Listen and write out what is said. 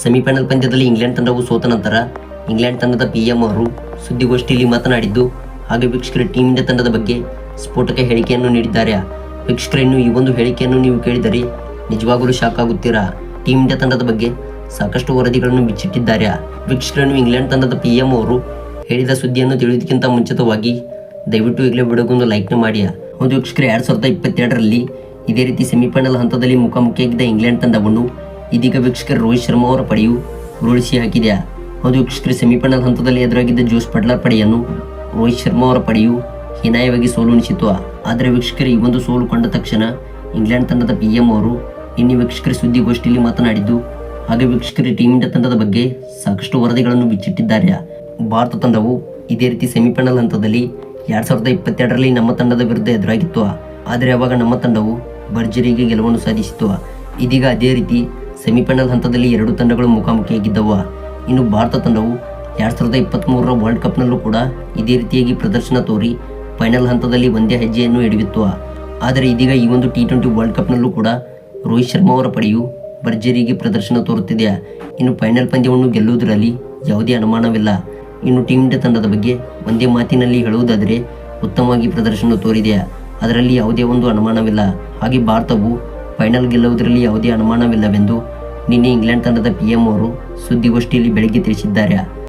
Semifinal ಪಂದ್ಯದಲ್ಲಿ England ತಂಡವು ಸೋತ ನಂತರ ಇಂಗ್ಲೆಂಡ್ ತಂಡದ ಪಿ ಎಂ ಅವರು ಸುದ್ದಿಗೋಷ್ಠಿಯಲ್ಲಿ ಮಾತನಾಡಿದ್ದು, ಹಾಗೆ ವೀಕ್ಷಕರ ಟೀಮ್ ಇಂಡಿಯಾ ತಂಡದ ಬಗ್ಗೆ ಸ್ಫೋಟಕ ಹೇಳಿಕೆಯನ್ನು ನೀಡಿದ್ದಾರೆ. ವೀಕ್ಷಕರ, ಇನ್ನು ಈ ಒಂದು ಹೇಳಿಕೆಯನ್ನು ನೀವು ಕೇಳಿದರೆ ನಿಜವಾಗಲೂ ಶಾಕ್ ಆಗುತ್ತೀರಾ? ಟೀಮ್ ಇಂಡಿಯಾ ತಂಡದ ಬಗ್ಗೆ ಸಾಕಷ್ಟು ವರದಿಗಳನ್ನು ಬಿಚ್ಚಿಟ್ಟಿದ್ದಾರೆ. ವೀಕ್ಷಕರನ್ನು ಇಂಗ್ಲೆಂಡ್ ತಂಡದ ಪಿ ಎಂ ಅವರು ಹೇಳಿದ ಸುದ್ದಿಯನ್ನು ತಿಳಿಯೋದಕ್ಕಿಂತ ಮುಂಚಿತವಾಗಿ ದಯವಿಟ್ಟು ಈಗಲೇ ವಿಡಿಯೋಗೊಂದು ಲೈಕ್ನ ಮಾಡಿ. ಒಂದು ವೀಕ್ಷಕರು, ಎರಡು ಸಾವಿರದ ಇಪ್ಪತ್ತೆರಡರಲ್ಲಿ ಇದೇ ರೀತಿ ಸೆಮಿಫೈನಲ್ ಹಂತದಲ್ಲಿ ಮುಖಾಮುಖಿಯಾಗಿದ್ದ ಇಂಗ್ಲೆಂಡ್ ತಂಡವನ್ನು ಇದೀಗ ವೀಕ್ಷಕರು ರೋಹಿತ್ ಶರ್ಮಾ ಅವರ ಪಡೆಯು ಉರುಳಿಸಿ ಹಾಕಿದೆ ಹೌದು ವೀಕ್ಷಕರು ಸೆಮಿಫೈನಲ್ ಹಂತದಲ್ಲಿ ಎದುರಾಗಿದ್ದ ಜೋಸ್ ಪಟ್ಲರ್ ಪಡೆಯನ್ನು ರೋಹಿತ್ ಶರ್ಮಾ ಅವರ ಪಡೆಯು ಹೀನಾಯವಾಗಿ ಸೋಲುಣಿಸಿತು ಆದರೆ ವೀಕ್ಷಕರು ಈ ಒಂದು ಸೋಲು ಕಂಡ ತಕ್ಷಣ ಇಂಗ್ಲೆಂಡ್ ತಂಡದ ಪಿ ಎಂ ಅವರು ನಿನ್ನೆ ವೀಕ್ಷಕರ ಸುದ್ದಿಗೋಷ್ಠಿಯಲ್ಲಿ ಮಾತನಾಡಿದ್ದು ಹಾಗೆ ವೀಕ್ಷಕರು ಟೀಮ್ ಇಂಡಿಯಾ ತಂಡದ ಬಗ್ಗೆ ಸಾಕಷ್ಟು ವರದಿಗಳನ್ನು ಬಿಚ್ಚಿಟ್ಟಿದ್ದಾರೆ. ಭಾರತ ತಂಡವು ಇದೇ ರೀತಿ ಸೆಮಿಫೈನಲ್ ಹಂತದಲ್ಲಿ ಎರಡ್ ಸಾವಿರದ ಇಪ್ಪತ್ತೆರಡರಲ್ಲಿ ನಮ್ಮ ತಂಡದ ವಿರುದ್ಧ ಎದುರಾಗಿತ್ತು. ಆದರೆ ಅವಾಗ ನಮ್ಮ ತಂಡವು ಭರ್ಜರಿಗೆ ಗೆಲುವನ್ನು ಸಾಧಿಸಿತು ಇದೀಗ ಅದೇ ರೀತಿ ಸೆಮಿಫೈನಲ್ ಹಂತದಲ್ಲಿ ಎರಡು ತಂಡಗಳು ಮುಖಾಮುಖಿಯಾಗಿದ್ದವು. ಇನ್ನು ಭಾರತ ತಂಡವು ಎರಡ್ ಸಾವಿರದ ಇಪ್ಪತ್ತ್ಮೂರರ ವರ್ಲ್ಡ್ ಕಪ್ನಲ್ಲೂ ಕೂಡ ಇದೇ ರೀತಿಯಾಗಿ ಪ್ರದರ್ಶನ ತೋರಿ ಫೈನಲ್ ಹಂತದಲ್ಲಿ ಒಂದೇ ಹೆಜ್ಜೆಯನ್ನು ಹಿಡಿದಿತ್ತು. ಆದರೆ ಇದೀಗ ಈ ಒಂದು ಟಿ ಟ್ವೆಂಟಿ ವರ್ಲ್ಡ್ ಕಪ್ನಲ್ಲೂ ಕೂಡ ರೋಹಿತ್ ಶರ್ಮಾ ಅವರ ಪಡೆಯು ಭರ್ಜರಿಗೆ ಪ್ರದರ್ಶನ ತೋರುತ್ತಿದೆ. ಇನ್ನು ಫೈನಲ್ ಪಂದ್ಯವನ್ನು ಗೆಲ್ಲುವುದರಲ್ಲಿ ಯಾವುದೇ ಅನುಮಾನವಿಲ್ಲ. ಇನ್ನು ಟೀಮ್ ಇಂಡಿಯಾ ತಂಡದ ಬಗ್ಗೆ ಒಂದೇ ಮಾತಿನಲ್ಲಿ ಹೇಳುವುದಾದರೆ ಉತ್ತಮವಾಗಿ ಪ್ರದರ್ಶನ ತೋರಿದೆ. ಅದರಲ್ಲಿ ಯಾವುದೇ ಒಂದು ಅನುಮಾನವಿಲ್ಲ. ಹಾಗೆ ಭಾರತವು ಫೈನಲ್ ಗೆಲ್ಲುವುದರಲ್ಲಿ ಯಾವುದೇ ಅನುಮಾನವಿಲ್ಲವೆಂದು ನಿನ್ನೆ ಇಂಗ್ಲೆಂಡ್ ತಂಡದ ಪಿಎಂ ಅವರು ಸುದ್ದಿಗೋಷ್ಠಿಯಲ್ಲಿ ಬೆಳಗ್ಗೆ ತಿಳಿಸಿದ್ದಾರೆ.